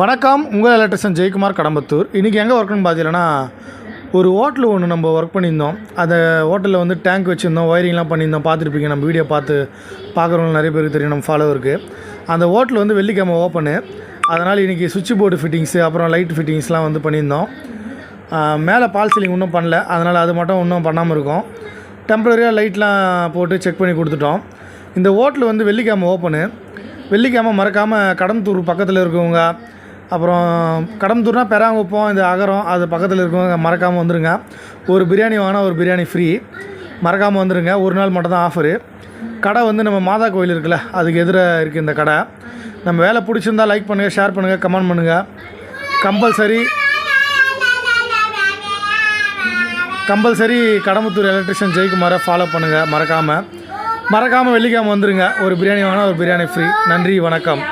வணக்கம் உங்கள் எலக்ட்ரிஷன் ஜெயக்குமார் கடம்பத்தூர். இன்றைக்கி எங்கே ஒர்க்குன்னு பார்த்தீங்கன்னா ஒரு ஹோட்டல் ஒன்று நம்ம ஒர்க் பண்ணியிருந்தோம். அந்த ஹோட்டலில் வந்து டேங்க் வச்சுருந்தோம் ஒயரிங்லாம் பண்ணியிருந்தோம். பார்த்துருப்பீங்க நம்ம வீடியோ பார்த்து பார்க்குறவங்க நிறைய பேருக்கு தெரியும் நம்ம ஃபாலோவருக்கு அந்த ஹோட்டல் வந்து வெள்ளிக்கிழமை ஓப்பனு அதனால் இன்றைக்கி சுவிட்ச் போர்டு ஃபிட்டிங்ஸு அப்புறம் லைட் ஃபிட்டிங்ஸ்லாம் வந்து பண்ணியிருந்தோம். மேலே பால் சீலிங் இன்னும் பண்ணல. அதனால் அது மட்டும் இன்னும் பண்ணாமல் இருக்கோம். டெம்பரரியாக லைட்லாம் போட்டு செக் பண்ணி கொடுத்துட்டோம். இந்த ஹோட்டல் வந்து வெள்ளிக்கிழமை ஓப்பனு வெள்ளிக்கிழமை மறக்காமல் கடம்பத்தூர் பக்கத்தில் இருக்கவங்க அப்புறம் கடம்பத்தூர்னா பெராங்குப்பம் இந்த அகரம் அது பக்கத்தில் இருக்கவங்க மறக்காமல் வந்துடுங்க ஒரு பிரியாணி வாங்கினா ஒரு பிரியாணி ஃப்ரீ மறக்காமல் வந்துடுங்க ஒரு நாள் மட்டும் தான் ஆஃபரு கடை வந்து நம்ம மாதா கோயில் இருக்குல்ல அதுக்கு எதிராக இருக்குது இந்த கடை. நம்ம வேலை பிடிச்சிருந்தா லைக் பண்ணுங்கள் ஷேர் பண்ணுங்கள் கமெண்ட் பண்ணுங்கள் கம்பல்சரி கம்பல்சரி கடம்பத்தூர் எலக்ட்ரிஷியன் ஜெயக்குமாரை ஃபாலோ பண்ணுங்கள் மறக்காமல் மறக்காமல் வெள்ளிக்கிழமை வந்துடுங்க ஒரு பிரியாணி வாங்கினா ஒரு பிரியாணி ஃப்ரீ நன்றி வணக்கம்.